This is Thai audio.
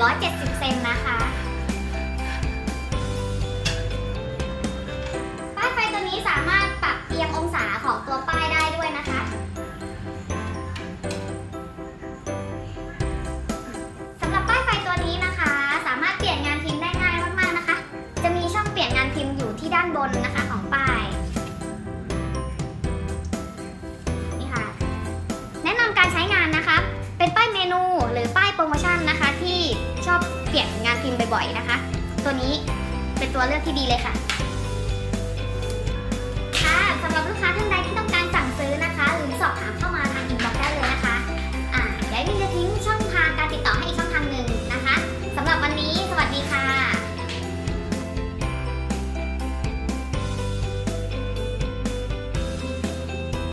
170 เซนนะคะ เปลี่ยนงานพิมพ์บ่อยๆนะคะ ตัวนี้เป็นตัวเลือกที่ดีเลยค่ะ